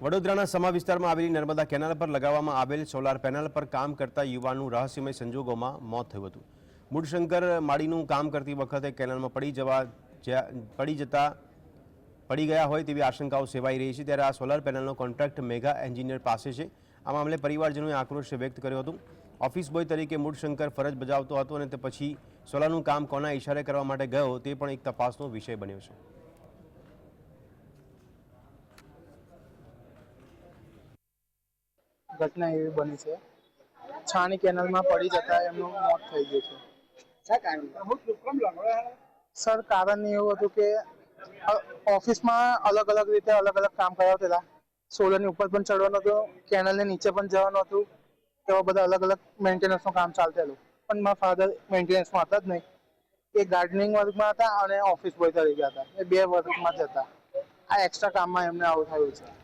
વડોદરાના સમા વિસ્તારમાં આવેલી નર્મદા કેનાલ પર લગાવવામાં આવેલ સોલાર પેનલ પર કામ કરતા યુવાનનું રહસ્યમય સંજોગોમાં મોત થયું હતું. મૂળશંકર માળીનું કામ કરતી વખતે કેનાલમાં પડી જવા પડી જતા, પડી ગયા હોય તેવી આશંકાઓ સેવાઈ રહી છે. ત્યારે આ સોલાર પેનલનો કોન્ટ્રાક્ટ મેગા એન્જિનિયર પાસે છે. આ મામલે પરિવારજનોએ આક્રોશ વ્યક્ત કર્યો હતો. ઓફિસ બોય તરીકે મૂળશંકર ફરજ બજાવતો હતો અને તે પછી સોલારનું કામ કોના ઇશારે કરવા માટે ગયો તે પણ એક તપાસનો વિષય બન્યો છે. ઘટના એવી બની છે. છાણી કેનલમાં પડી જતા એમનું મોત થઈ ગયું છે. સર કારણ એવું હતું કે ઓફિસમાં અલગ અલગ રીતે અલગ અલગ કામ કરાવતા સોલરની ઉપર પણ ચડવાનું હતું કેનલની નીચે પણ જવાનું હતું એવા બધા અલગ અલગ મેન્ટેનન્સનું કામ ચાલતેલું. પણ મારા ફાધર મેન્ટેનન્સમાં હતા જ નહીં. એ ગાર્ડનિંગ વર્કમાં હતા અને ઓફિસ બોય તરીકે હતા. એ બે વર્કમાં જ હતા. આ એક્સ્ટ્રા કામમાં એમને આવું થયું છે.